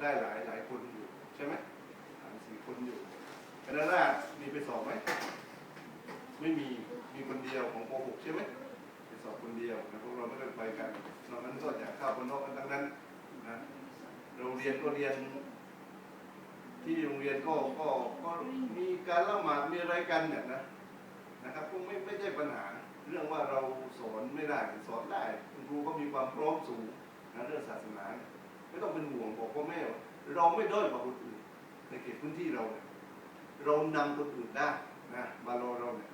ได้หลายหลายคนอยู่ใช่ไหมสามสี่คนอยู่คณะราษฎรมีไปสอบไหมไม่มีมีคนเดียวของป .6 ใช่ไหมไปสอบคนเดียวนะพวกเราไม่ได้ไปกันนอกนั้นก็จะเข้าคนนอกกันทั้งนั้นนะเราเรียนก็เรียน ที่โรงเรียนก็ก็ก็มีการละหมาดมีอะไรกันเนี่ยนะนะครับก็ไม่ไม่ใช่ปัญหา เรื่องว่าเราสอนไม่ได้สอนได้คุณครูก็มีความพร้อมสูงศาสนาเนี่ยไม่ ต้องเป็นห่วงบอกพ่อแม่ เราไม่ด้อยกว่าคนอื่น ในเขตพื้นที่เราเนี่ยเรานำคนอื่นได้นะบาโลเราเนี่ย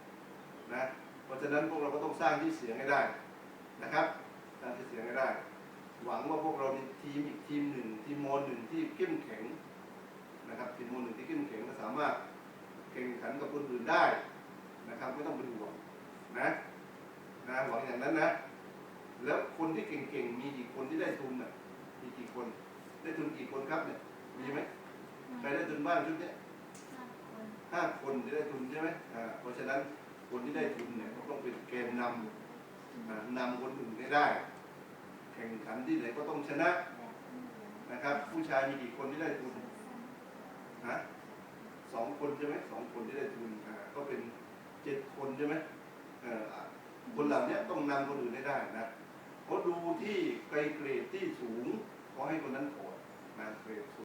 นะเพราะฉะนั้นพวกเราก็ต้องสร้างที่เสียงให้ได้นะครับสร้างที่เสียงให้ได้ หวังว่าพวกเรามีทีมอีกทีมหนึ่งทีมโมหนึ่งที่เข้มแข็งนะครับทีมมูลหนึ่งที่เข้มแข็งและสามารถแข่งขันกับคนอื่นได้นะครับไม่ต้องเป็นห่วงนะหวังอย่างนั้นนะ แล้วคนที่เก่งๆมีกี่คนที่ได้ทุนน่ะมีกี่ คน ได้ทุนกี่คนครับเนี่ย มีไหมใครได้ทุนบ้างชุดเนี้ยห้าคนที่ได้ทุนใช่ไหมอ่าเพราะฉะนั้นคนที่ได้ทุนเนี่ยก็ต้องเป็นเกณฑ์นำอ่านำคนอื่นให้ได้ แข่งขันที่ไหนก็ต้องชนะนะครับ ผู้ชายมีกี่คนที่ได้ทุนฮะสองคนใช่ไหมสองคนที่ได้ทุนอ่าก็เป็นเจ็ดคนใช่ไหมเอออะคนเหล่านี้ต้องนำคนอื่นให้ได้นะเพราะดูที่ไกลเกรดที่สูงขอให้ คนนั้นถอดนะเกรด